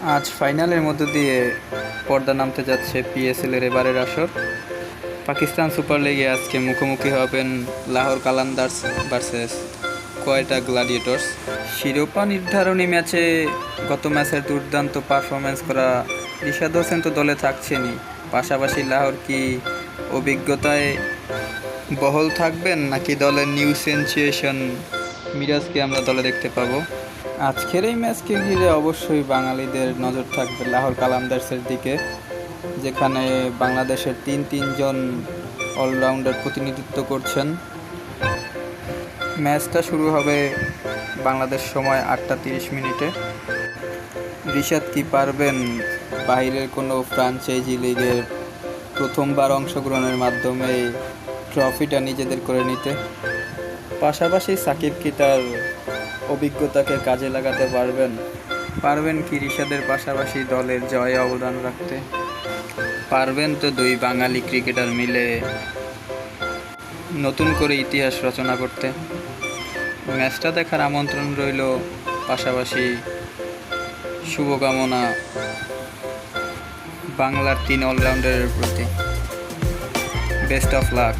আজ ফাইনালের মধ্য দিয়ে পর্দা নামতে যাচ্ছে পিএসএল এর এবারের আসর। পাকিস্তান সুপার লিগে আজকে মুখোমুখি হবেন লাহোর কালান্দার্স ভার্সেস কয়টা গ্লাডিয়েটর্স। শিরোপা নির্ধারণী ম্যাচে গত ম্যাচের দুর্দান্ত পারফরমেন্স করা রিশাদ হোসেন তো দলে থাকছেনই। পাশাপাশি লাহোর কি অভিজ্ঞতায় বহল থাকবেন নাকি দলের নিউ সেন্সিয়েশন মিরাজকে আমরা দলে দেখতে পাবো? আজকের এই ম্যাচকে ঘিরে অবশ্যই বাঙালিদের নজর থাকবে লাহোর কালান্দার্সের দিকে, যেখানে বাংলাদেশের তিন তিনজন অলরাউন্ডার প্রতিনিধিত্ব করছেন। ম্যাচটা শুরু হবে বাংলাদেশ সময় আটটা তিরিশ মিনিটে। রিশাদ কি পারবেন? বাইরের কোনো ফ্রাঞ্চাইজি লিগের প্রথমবার অংশগ্রহণের মাধ্যমে ট্রফিটা নিজেদের করে নিতে। পাশাপাশি সাকিব কি তার অভিজ্ঞতাকে কাজে লাগাতে পারবেন। পারবেন কি রিশাদের পাশাপাশি দলের জয়ে অবদান রাখতে? পারবেন তো দুই বাঙালি ক্রিকেটার মিলে নতুন করে ইতিহাস রচনা করতে। ম্যাচটা দেখার আমন্ত্রণ রইল পাশাপাশি শুভকামনা বাংলার তিন অলরাউন্ডারের প্রতি। Best of luck